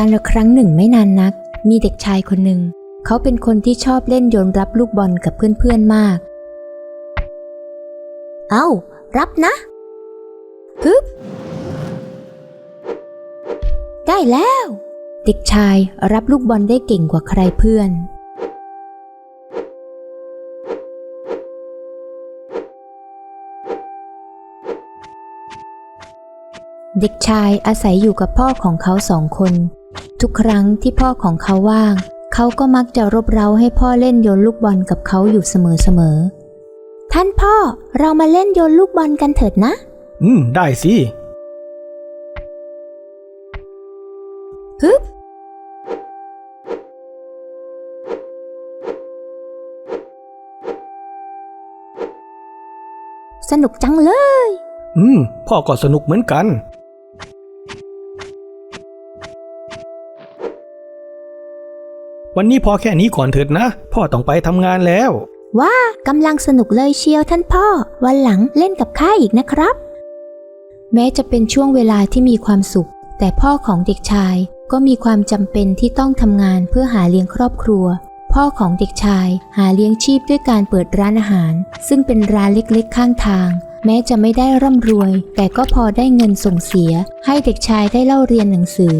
การละครั้งหนึ่งไม่นานนัก มีเด็กชายคนหนึ่ง เขาเป็นคนที่ชอบเล่นโยนรับลูกบอลกับเพื่อนๆมาก เอารับนะฮึบได้แล้ว เด็กชายรับลูกบอลได้เก่งกว่าใครเพื่อน เด็กชายอาศัยอยู่กับพ่อของเขาสองคน ทุกครั้งที่พ่อของเขาว่าง เขาก็มักจะรบเร้าให้พ่อเล่นโยนลูกบอลกับเขาอยู่เสมอๆ ท่านพ่อเรามาเล่นโยนลูกบอลกันเถิดนะ อืม ได้สิ ฮึบ สนุกจังเลย อืม พ่อก็สนุกเหมือนกัน วันนี้พอแค่นี้ก่อนเถิดนะ พ่อต้องไปทำงานแล้วว้ากำลังสนุกเลยเชียวท่านพ่อ วันหลังเล่นกับข้าอีกนะครับ แม้จะเป็นช่วงเวลาที่มีความสุข แต่พ่อของเด็กชายก็มีความจำเป็นที่ต้องทำงานเพื่อหาเลี้ยงครอบครัว พ่อของเด็กชายหาเลี้ยงชีพด้วยการเปิดร้านอาหาร ซึ่งเป็นร้านเล็กๆ ข้างทาง แม้จะไม่ได้ร่ำรวย แต่ก็พอได้เงินส่งเสีย ให้เด็กชายได้เล่าเรียนหนังสือ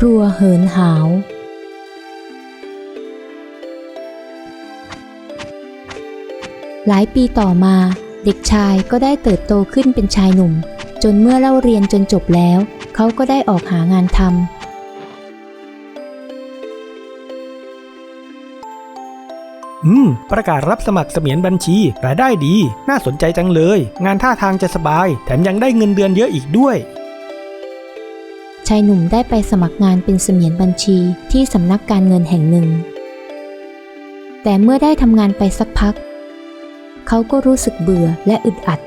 ครัวเหินหาว หลายปีต่อมา เด็กชายก็ได้เติบโตขึ้นเป็นชายหนุ่ม จนเมื่อเล่าเรียนจนจบแล้ว เขาก็ได้ออกหางานทำอืม ประกาศรับสมัครเสมียนบัญชี รายได้ดี น่าสนใจจังเลย งานท่าทางจะสบาย แถมยังได้เงินเดือนเยอะอีกด้วย ชายหนุ่มได้ไปสมัครงานเป็นเสมียนบัญชีที่สำนักการเงินแห่งหนึ่ง แต่เมื่อได้ทำงานไปสักพัก เขาก็รู้สึกเบื่อและอึดอัด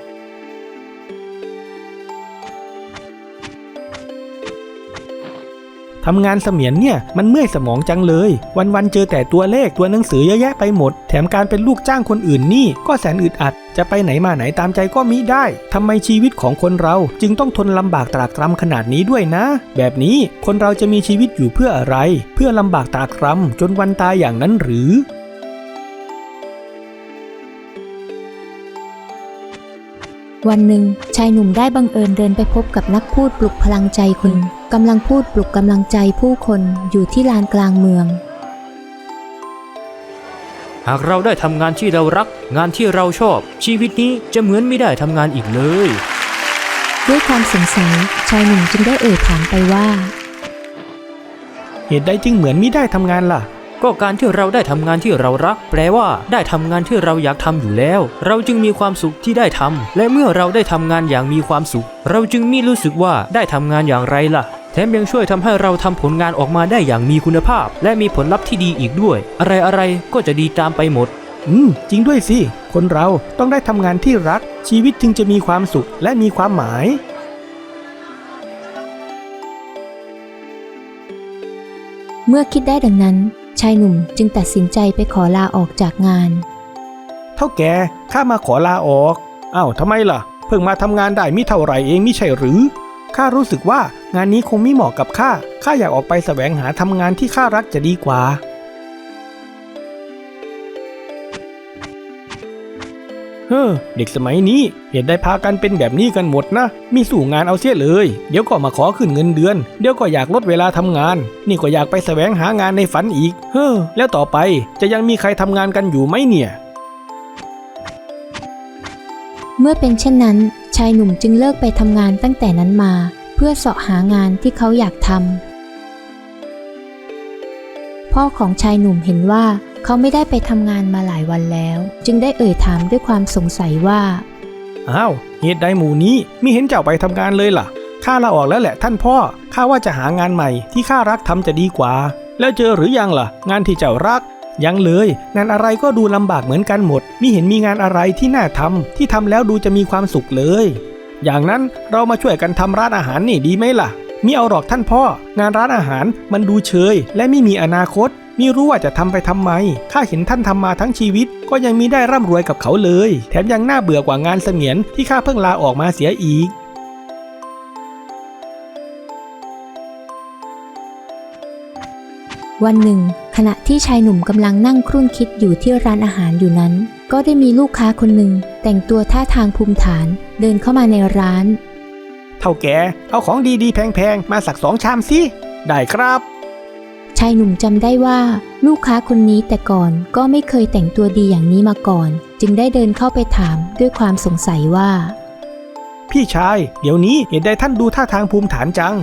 ทำงานเสมียนเนี่ยมันเมื่อยสมองจังเลย วันๆเจอแต่ตัวเลขตัวหนังสือเยอะแยะไปหมด แถมการเป็นลูกจ้างคนอื่นนี่ก็แสนอึดอัด จะไปไหนมาไหนตามใจก็มิได้ทำไมชีวิตของคนเราจึงต้องทนลำบากตรากตรำขนาดนี้ด้วยนะ แบบนี้คนเราจะมีชีวิตอยู่เพื่ออะไร เพื่อลำบากตรากตรำจนวันตายอย่างนั้นหรือวันหนึ่งชายหนุ่มได้บังเอิญเดินไปพบกับนักพูดปลุกพลังใจคนกำลังพูดปลุกกำลังใจผู้คนอยู่ที่ลานกลางเมือง หากเราได้ทำงานที่เรารัก งานที่เราชอบ ชีวิตนี้จะเหมือนไม่ได้ทำงานอีกเลย ด้วยความสงสัยชายหนุ่มจึงได้เอ่ยถามไปว่า เหตุใดจึงเหมือนมิได้ทำงานล่ะ ก็การที่เราได้ทำงานที่เรารัก แปลว่าได้ทำงานที่เราอยากทำอยู่แล้ว เราจึงมีความสุขที่ได้ทำและเมื่อเราได้ทำงานอย่างมีความสุข เราจึงมีรู้สึกว่าได้ทำงานอย่างไรล่ะ แถมยังช่วยทำให้เราทำผลงานออกมาได้อย่างมีคุณภาพ และมีผลลัพธ์ที่ดีอีกด้วย อะไรอะไรๆก็จะดีตามไปหมด อืม จริงด้วยสิ คนเราต้องได้ทำงานที่รัก ชีวิตจึงจะมีความสุขและมีความหมายเมื่อคิดได้ดังนั้น ชายหนุ่มจึงตัดสินใจไปขอลาออกจากงาน เท่าแกข้ามาขอลาออก อ้าวทำไมล่ะ เพิ่งมาทำงานได้มิเท่าไหร่เองมิใช่หรือ ข้ารู้สึกว่างานนี้คงไม่เหมาะกับข้า ข้าอยากออกไปแสวงหาทำงานที่ข้ารักจะดีกว่า เฮ้อเด็กสมัยนี้เห็นได้พากันเป็นแบบนี้กันหมดนะ มีสู่งานเอาเสียเลย เดี๋ยวก็มาขอขึ้นเงินเดือน เดี๋ยวก็อยากลดเวลาทำงาน นี่ก็อยากไปแสวงหางานในฝันอีก เฮ้อแล้วต่อไปจะยังมีใครทำงานกันอยู่ไหมเนี่ย เมื่อเป็นเช่นนั้นายหนุ่มจึงเลิกไปทำงานตั้งแต่นั้นมา เพื่อเสาะหางานที่เขาอยากทำพ่อของชายหนุ่มเห็นว่าเขาไม่ได้ไปทำงานมาหลายวันแล้ว จึงได้เอ่ยถามด้วยความสงสัยว่าอ้าวเหตุใดหมู่นี้ไม่เห็นเจ้าไปทำงานเลยล่ะข้าลาออกแล้วแหละท่านพ่อข้าว่าจะหางานใหม่ที่ข้ารักทำจะดีกว่า แล้วเจอหรือยังล่ะ งานที่เจ้ารัก ยังเลย งานอะไรก็ดูลำบากเหมือนกันหมดมิเห็นมีงานอะไรที่น่าทำที่ทำแล้วดูจะมีความสุขเลย อย่างนั้นเรามาช่วยกันทำร้านอาหารนี่ดีไหมล่ะมิเอาหรอกท่านพ่อ งานร้านอาหารมันดูเชย และไม่มีอนาคตมิรู้ว่าจะทำไปทำไม ข้าเห็นท่านทำมาทั้งชีวิต ก็ยังมีได้ร่ำรวยกับเขาเลย แถมยังน่าเบื่อกว่างานเสมียนที่ข้าเพิ่งลาออกมาเสียอีก วันหนึ่ง ขณะที่ชายหนุ่มกำลังนั่งครุ่นคิดอยู่ที่ร้านอาหารอยู่นั้น ก็ได้มีลูกค้าคนหนึ่งแต่งตัวท่าทางภูมิฐาน เดินเข้ามาในร้าน เท่าแกเอาของดีๆ แพงๆ มาสักสองชามสิ ได้ครับ ชายหนุ่มจำได้ว่า ลูกค้าคนนี้แต่ก่อนก็ไม่เคยแต่งตัวดีอย่างนี้มาก่อน จึงได้เดินเข้าไปถามด้วยความสงสัยว่า พี่ชาย เดี๋ยวนี้เห็นได้ท่านดูท่าทางภูมิฐานจัง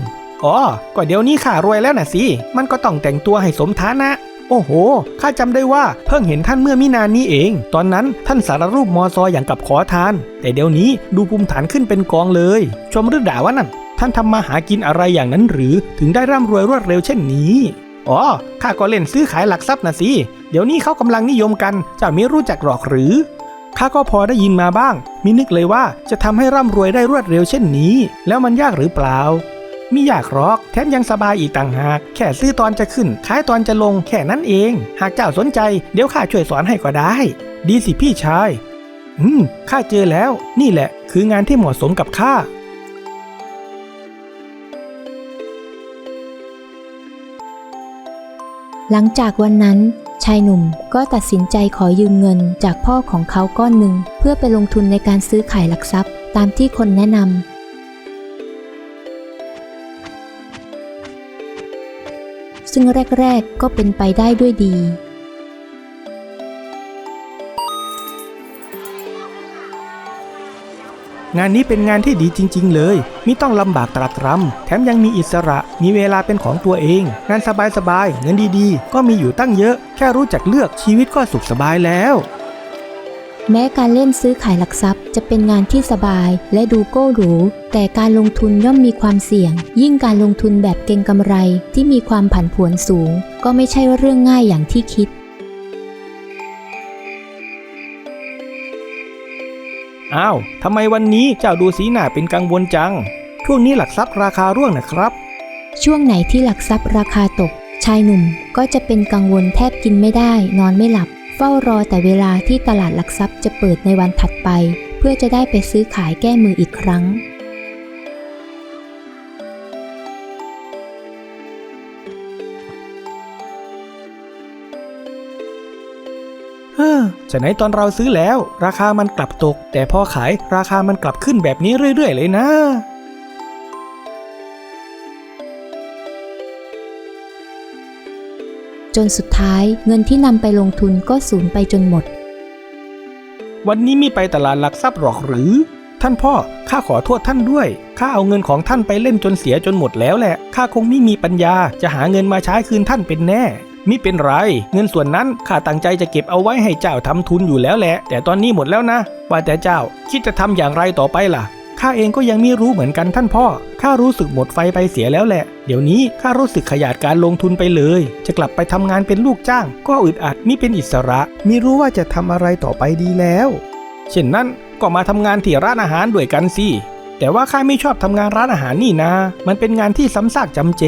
อ๋อ ก็เดี๋ยวนี้ข้ารวยแล้วนะสิ มันก็ต้องแต่งตัวให้สมฐานะ โอ้โห ข้าจำได้ว่าเพิ่งเห็นท่านเมื่อมินานนี้เอง ตอนนั้นท่านสารรูปมอซออย่างกับขอทาน แต่เดี๋ยวนี้ดูภูมิฐานขึ้นเป็นกองเลย ชมหรือด่าว่านั่น ท่านทำมาหากินอะไรอย่างนั้นหรือ ถึงได้ร่ำรวยรวดเร็วเช่นนี้ อ๋อ ข้าก็เล่นซื้อขายหลักทรัพย์นะสิ เดี๋ยวนี้เขากำลังนิยมกันจ้าไม่รู้จักหรอกหรือ ข้าก็พอได้ยินมาบ้าง มินึกเลยว่าจะทำให้ร่ำรวยได้รวดเร็วเช่นนี้ แล้วมันยากหรือเปล่า มิอยากหรอก แถมยังสบายอีกต่างหาก แค่ซื้อตอนจะขึ้น ขายตอนจะลงแค่นั้นเอง หากเจ้าสนใจ เดี๋ยวข้าช่วยสอนให้ก็ได้ ดีสิพี่ชาย อืม ข้าเจอแล้ว นี่แหละ คืองานที่เหมาะสมกับข้าหลังจากวันนั้น ชายหนุ่มก็ตัดสินใจขอยืมเงินจากพ่อของเขาก้อนหนึ่ง เพื่อไปลงทุนในการซื้อขายหลักทรัพย์ ตามที่คนแนะนำ ซึ่งแรก ๆ ก็เป็นไปได้ด้วยดี งานนี้เป็นงานที่ดีจริง ๆ เลยมิต้องลำบากตรากตรำแถมยังมีอิสระ มีเวลาเป็นของตัวเอง งานสบายๆเงินดีๆ ก็มีอยู่ตั้งเยอะ แค่รู้จักเลือกชีวิตก็สุขสบายแล้ว แม้การเล่นซื้อขายหลักทรัพย์ จะเป็นงานที่สบายและดูโก้หรู แต่การลงทุนย่อมมีความเสี่ยง ยิ่งการลงทุนแบบเก็งกำไรที่มีความผันผวนสูง ก็ไม่ใช่เรื่องง่ายอย่างที่คิด อ้าวทำไมวันนี้เจ้าดูสีหน้าเป็นกังวลจัง ช่วงนี้หลักทรัพย์ราคาร่วงนะครับ ช่วงไหนที่หลักทรัพย์ราคาตก ชายหนุ่มก็จะเป็นกังวลแทบกินไม่ได้ นอนไม่หลับ เฝ้ารอแต่เวลาที่ตลาดหลักทรัพย์จะเปิดในวันถัดไป เพื่อจะได้ไปซื้อขายแก้มืออีกครั้ง เฮ้อฉะไหนตอนเราซื้อแล้ว ราคามันกลับตก แต่พอขายราคามันกลับขึ้นแบบนี้เรื่อย ๆ เลยนะ จนสุดท้ายเงินที่นำไปลงทุนก็สูญไปจนหมด วันนี้มีไปตลาดหลักทรัพย์หรอกหรือ ท่านพ่อข้าขอโทษท่านด้วยข้าเอาเงินของท่านไปเล่นจนเสียจนหมดแล้วแหละข้าคงไม่มีปัญญาจะหาเงินมาใช้คืนท่านเป็นแน่มิเป็นไร เงินส่วนนั้นข้าตั้งใจจะเก็บเอาไว้ให้เจ้าทำทุนอยู่แล้วแหละ แต่ตอนนี้หมดแล้วนะ ว่าแต่เจ้าคิดจะทำอย่างไรต่อไปล่ะ ข้าเองก็ยังไม่รู้เหมือนกันท่านพ่อ ข้ารู้สึกหมดไฟไปเสียแล้วแหละ เดี๋ยวนี้ข้ารู้สึกขยาดการลงทุนไปเลย จะกลับไปทำงานเป็นลูกจ้าง ก็อึดอัดไมิเป็นอิสระมิรู้ว่าจะทำอะไรต่อไปดีแล้ว เช่นนั้นก็มาทำงานที่ร้านอาหารด้วยกันสิ แต่ว่าข้าไม่ชอบทำงานร้านอาหารนี่นะ มันเป็นงานที่ซ้ำซากจำเจ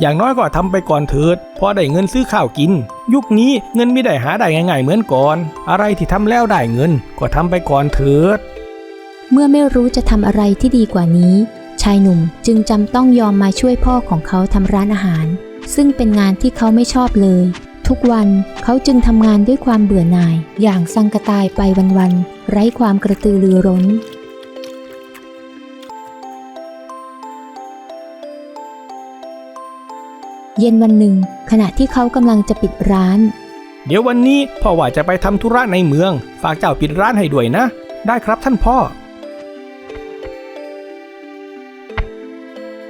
อย่างน้อยก็ทำไปก่อนเถิด พอได้เงินซื้อข้าวกิน ยุคนี้เงินไม่ได้หาได้ง่ายๆเหมือนก่อน อะไรที่ทำแล้วได้เงิน ก็ทำไปก่อนเถิด เมื่อไม่รู้จะทำอะไรที่ดีกว่านี้ ชายหนุ่มจึงจำต้องยอมมาช่วยพ่อของเขาทำร้านอาหาร ซึ่งเป็นงานที่เขาไม่ชอบเลย ทุกวันเขาจึงทำงานด้วยความเบื่อหน่าย อย่างสังกะตายไปวันๆไร้ความกระตือรือร้นเย็นวันหนึ่ง ขณะที่เขากำลังจะปิดร้าน เดี๋ยววันนี้พ่อว่าจะไปทำธุระในเมือง ฝากเจ้าปิดร้านให้ด้วยนะ ได้ครับท่านพ่อ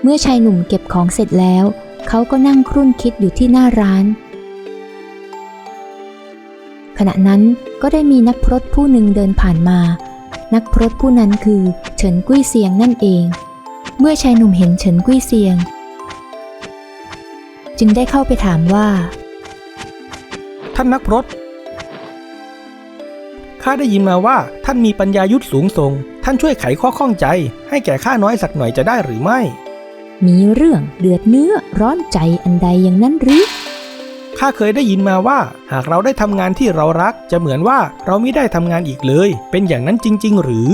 มื่อชายหนุ่มเก็บของเสร็จแล้ว เขาก็นั่งครุ่นคิดอยู่ที่หน้าร้าน ขณะนั้นก็ได้มีนักพรตผู้หนึ่งเดินผ่านมา นักพรตผู้นั้นคือเฉินกุ้ยเซียงนั่นเอง เมื่อชายหนุ่มเห็นเฉินกุ้ยเซียง จึงได้เข้าไปถามว่า ท่านนักพรตข้าได้ยินมาว่าท่านมีปัญญายุทธสูงส่ง ท่านช่วยไขข้อข้องใจ ให้แก่ข้าน้อยสักหน่อยจะได้หรือไม่ มีเรื่องเดือดเนื้อร้อนใจอันใดอย่างนั้นหรือข้าเคยได้ยินมาว่า หากเราได้ทำงานที่เรารัก จะเหมือนว่าเราไม่ได้ทำงานอีกเลย เป็นอย่างนั้นจริง ๆ หรือ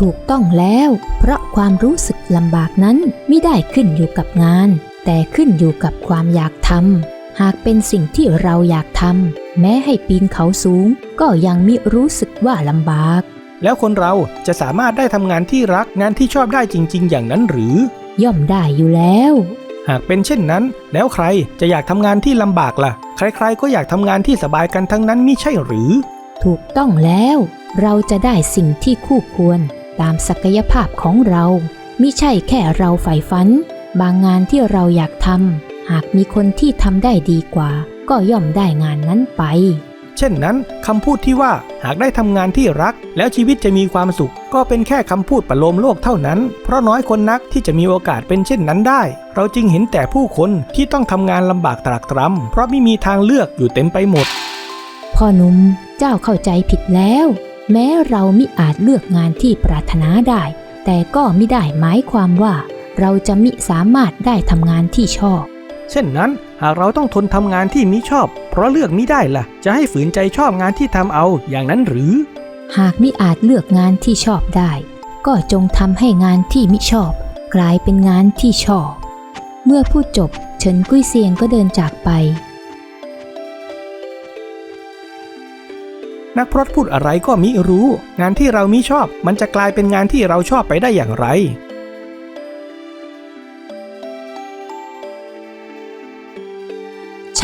ถูกต้องแล้ว เพราะความรู้สึกลำบากนั้นไม่ได้ขึ้นอยู่กับงาน แต่ขึ้นอยู่กับความอยากทำหากเป็นสิ่งที่เราอยากทำแม้ให้ปีนเขาสูง ก็ยังมิรู้สึกว่าลำบาก แล้วคนเราจะสามารถได้ทำงานที่รักงานที่ชอบได้จริง ๆ อย่างนั้นหรือ ย่อมได้อยู่แล้ว หากเป็นเช่นนั้น แล้วใครจะอยากทำงานที่ลำบากล่ะ ใครๆ ก็อยากทำงานที่สบายกันทั้งนั้นมิใช่หรือ ถูกต้องแล้ว เราจะได้สิ่งที่คู่ควรตามศักยภาพของเรามิใช่แค่เราใฝ่ฝัน บางงานที่เราอยากทำหากมีคนที่ทำได้ดีกว่า ก็ย่อมได้งานนั้นไป เช่นนั้นคำพูดที่ว่าหากได้ทำงานที่รัก แล้วชีวิตจะมีความสุข ก็เป็นแค่คำพูดประโลมโลกเท่านั้น เพราะน้อยคนนักที่จะมีโอกาสเป็นเช่นนั้นได้ เราจึงเห็นแต่ผู้คนที่ต้องทำงานลำบากตรากตรำเพราะไม่มีทางเลือกอยู่เต็มไปหมด พ่อหนุ่มเจ้าเข้าใจผิดแล้ว แม้เรามิอาจเลือกงานที่ปรารถนาได้ แต่ก็มิได้หมายความว่า เราจะมิสามารถได้ทำงานที่ชอบ เช่นนั้น หากเราต้องทนทำงานที่มิชอบ เพราะเลือกมิได้ล่ะ จะให้ฝืนใจชอบงานที่ทำเอาอย่างนั้นหรือ หากมิอาจเลือกงานที่ชอบได้ ก็จงทำให้งานที่มิชอบ กลายเป็นงานที่ชอบ เมื่อพูดจบเฉินกุ้ยเซียงก็เดินจากไป นักพรตพูดอะไรก็มิรู้ งานที่เรามิชอบ มันจะกลายเป็นงานที่เราชอบไปได้อย่างไร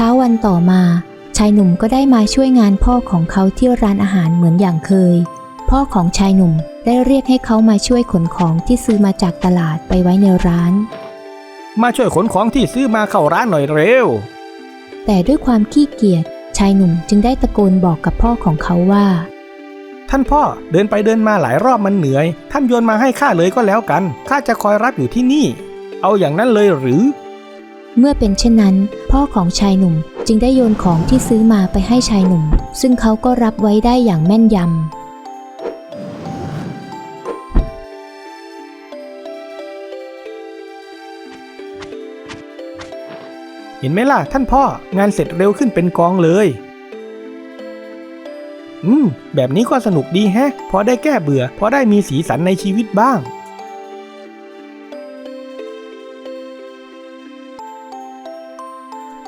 ช้าวันต่อมา ชายหนุ่มก็ได้มาช่วยงานพ่อของเขาที่ร้านอาหารเหมือนอย่างเคย พ่อของชายหนุ่มได้เรียกให้เขามาช่วยขนของที่ซื้อมาจากตลาดไปไว้ในร้าน มาช่วยขนของที่ซื้อมาเข้าร้านหน่อยเร็ว แต่ด้วยความขี้เกียจชายหนุ่มจึงได้ตะโกนบอกกับพ่อของเขาว่า ท่านพ่อเดินไปเดินมาหลายรอบมันเหนื่อย ท่านโยนมาให้ข้าเลยก็แล้วกันข้าจะคอยรับอยู่ที่นี่ เอาอย่างนั้นเลยหรือ เมื่อเป็นเช่นนั้น พ่อของชายหนุ่มจึงได้โยนของที่ซื้อมาไปให้ชายหนุ่ม ซึ่งเขาก็รับไว้ได้อย่างแม่นยำเห็นไหมล่ะ ท่านพ่องานเสร็จเร็วขึ้นเป็นกองเลย อืม แบบนี้ก็สนุกดีแฮะ พอได้แก้เบื่อ พอได้มีสีสันในชีวิตบ้าง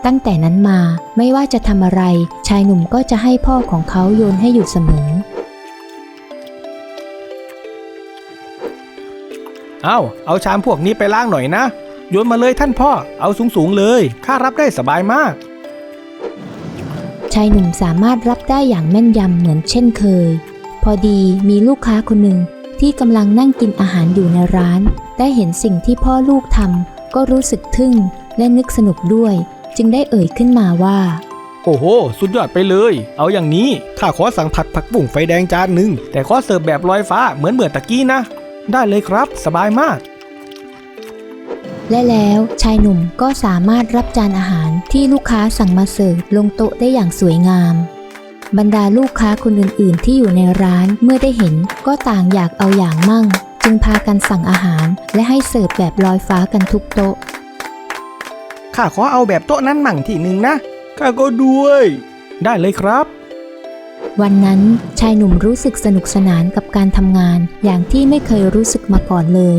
ตั้งแต่นั้นมาไม่ว่าจะทำอะไร ชายหนุ่มก็จะให้พ่อของเขาโยนให้อยู่เสมอ เอาเอาชามพวกนี้ไปล้างหน่อยนะ โยนมาเลยท่านพ่อ เอาสูงๆเลย ข้ารับได้สบายมาก ชายหนุ่มสามารถรับได้อย่างแม่นยำเหมือนเช่นเคย พอดีมีลูกค้าคนหนึ่งที่กำลังนั่งกินอาหารอยู่ในร้าน ได้เห็นสิ่งที่พ่อลูกทำก็รู้สึกทึ่งและนึกสนุกด้วย จึงได้เอ่ยขึ้นมาว่า โอ้โห สุดยอดไปเลย เอาอย่างนี้ข้าขอสั่งผัดผักบุ้งไฟแดงจานหนึ่งแต่ขอเสิร์ฟแบบลอยฟ้าเหมือนเมื่อตะกี้นะ ได้เลยครับสบายมากและแล้วชายหนุ่มก็สามารถรับจานอาหารที่ลูกค้าสั่งมาเสิร์ฟลงโต๊ะได้อย่างสวยงาม บรรดาลูกค้าคนอื่น ๆ ที่อยู่ในร้านเมื่อได้เห็นก็ต่างอยากเอาอย่างมั่ง จึงพากันสั่งอาหารและให้เสิร์ฟแบบลอยฟ้ากันทุกโต๊ะ ข้าขอเอาแบบโต๊ะนั้นมั่งที่หนึ่งนะ ข้าก็ด้วย ได้เลยครับ วันนั้นชายหนุ่มรู้สึกสนุกสนานกับการทำงานอย่างที่ไม่เคยรู้สึกมาก่อนเลย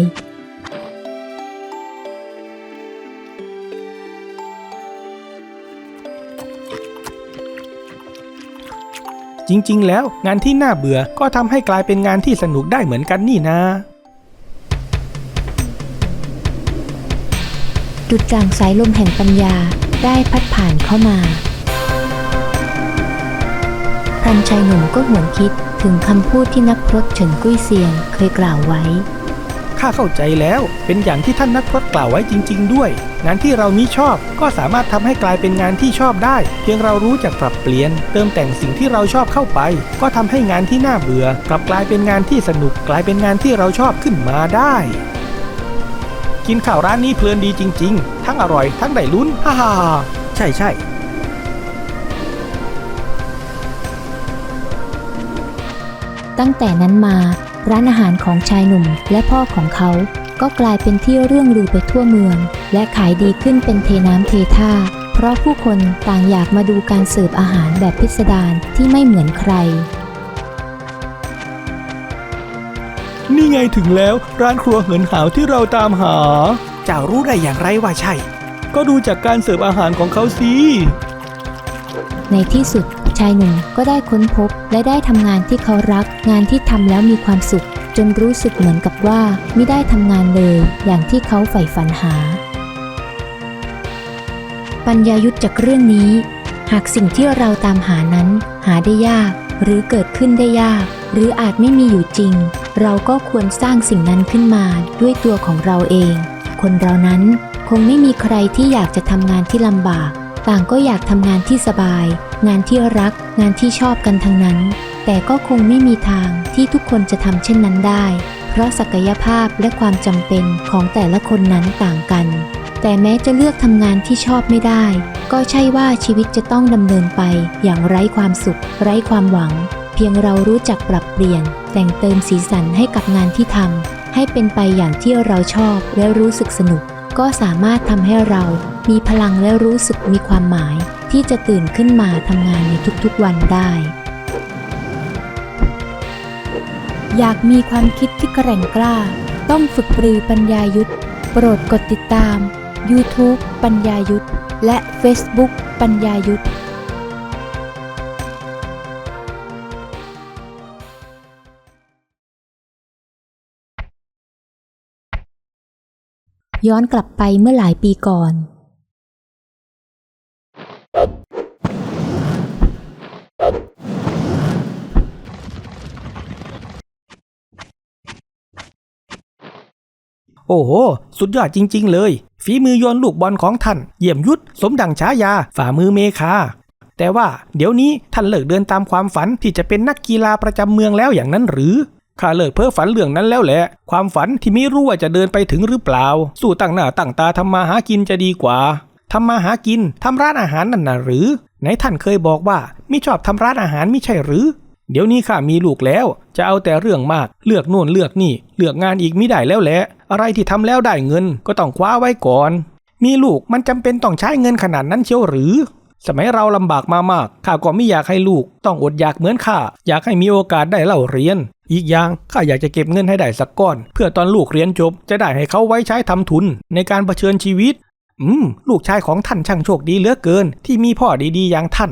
จริงๆ แล้วงานที่น่าเบื่อก็ทำให้กลายเป็นงานที่สนุกได้เหมือนกันนี่นะ ดุจดังสายลมแห่งปัญญาได้พัดผ่านเข้ามาพรันชายหนุ่มก็หวนคิดถึงคำพูดที่นักพรตเฉินกุ้ยเซียงเคยกล่าวไว้ข้าเข้าใจแล้วเป็นอย่างที่ท่านนักพรตกล่าวไว้จริง ๆ ด้วย งานที่เรามิชอบก็สามารถทำให้กลายเป็นงานที่ชอบได้ เพียงเรารู้จักปรับเปลี่ยน เติมแต่งสิ่งที่เราชอบเข้าไป ก็ทำให้งานที่น่าเบื่อ กลับกลายเป็นงานที่สนุกกลายเป็นงานที่เราชอบขึ้นมาได้ กินข้าวร้านนี้เพลินดีจริง ๆ ทั้งอร่อยทั้งได้ลุ้น ฮ่าฮ่าใช่ใช่ตั้งแต่นั้นมาร้านอาหารของชายหนุ่มและพ่อของเขา ก็กลายเป็นที่เรื่องลือไปทั่วเมือง และขายดีขึ้นเป็นเทน้ำเทท่า เพราะผู้คนต่างอยากมาดูการเสิร์ฟอาหารแบบพิสดารที่ไม่เหมือนใคร นี่ไงถึงแล้วร้านครัวเหินหาวที่เราตามหา เจ้ารู้ได้อย่างไรว่าใช่ ก็ดูจากการเสิร์ฟอาหารของเขาสิในที่สุดชายหนุ่มก็ได้ค้นพบและได้ทำงานที่เขารัก งานที่ทำแล้วมีความสุข จนรู้สึกเหมือนกับว่าไม่ได้ทำงานเลย อย่างที่เขาใฝ่ฝันหา ปัญญายุทธจากเรื่องนี้ หากสิ่งที่เราตามหานั้น หาได้ยาก หรือเกิดขึ้นได้ยาก หรืออาจไม่มีอยู่จริง เราก็ควรสร้างสิ่งนั้นขึ้นมาด้วยตัวของเราเอง คนเรานั้นคงไม่มีใครที่อยากจะทำงานที่ลำบาก ต่างก็อยากทำงานที่สบาย งานที่รัก งานที่ชอบกันทั้งนั้น แต่ก็คงไม่มีทางที่ทุกคนจะทำเช่นนั้นได้ เพราะศักยภาพและความจำเป็นของแต่ละคนนั้นต่างกัน แต่แม้จะเลือกทำงานที่ชอบไม่ได้ ก็ใช่ว่าชีวิตจะต้องดำเนินไปอย่างไร้ความสุข ไร้ความหวัง เพียงเรารู้จักปรับเปลี่ยน แต่งเติมสีสันให้กับงานที่ทำให้เป็นไปอย่างที่เราชอบและรู้สึกสนุก ก็สามารถทำให้เรามีพลังและรู้สึกมีความหมาย ที่จะตื่นขึ้นมาทำงานในทุกๆวันได้ อยากมีความคิดที่แกร่งกล้า ต้องฝึกปรือปัญญายุทธโปรดกดติดตาม YouTube ปัญญายุทธและ Facebook ปัญญายุทธ ย้อนกลับไปเมื่อหลายปีก่อน โอ้โห สุดยอดจริง ๆ เลย ฝีมือโยนลูกบอลของท่าน เยี่ยมยุทธสมดังฉายา ฝ่ามือเมคา แต่ว่าเดี๋ยวนี้ท่านเลิกเดินตามความฝันที่จะเป็นนักกีฬาประจำเมืองแล้วอย่างนั้นหรือ ข้าเลิกเพ้อฝันเรื่องนั้นแล้วแหละ ความฝันที่ไม่รู้ว่าจะเดินไปถึงหรือเปล่า สู้ตั้งหน้าตั้งตาทำมาหากินจะดีกว่าทำมาหากินทำร้านอาหารนั่นน่ะหรือไหนท่านเคยบอกว่าไม่ชอบทำร้านอาหารไม่ใช่หรือ เดี๋ยวนี้ข้ามีลูกแล้ว จะเอาแต่เรื่องมากเลือกโน่นเลือกนี่ เลือกงานอีกไม่ได้แล้วแหละอะไรที่ทำแล้วได้เงินก็ต้องคว้าไว้ก่อน มีลูกมันจำเป็นต้องใช้เงินขนาดนั้นเชียวหรือ สมัยเราลำบากมามากข้าก็ไม่อยากให้ลูก ต้องอดอยากเหมือนข้าอยากให้มีโอกาสได้เล่าเรียน อีกอย่างข้าอยากจะเก็บเงินให้ได้สักก้อน เพื่อตอนลูกเรียนจบ จะได้ให้เขาไว้ใช้ทำทุนในการเผชิญชีวิต อืม ลูกชายของท่านช่างโชคดีเหลือเกิน ที่มีพ่อดีๆอย่างท่าน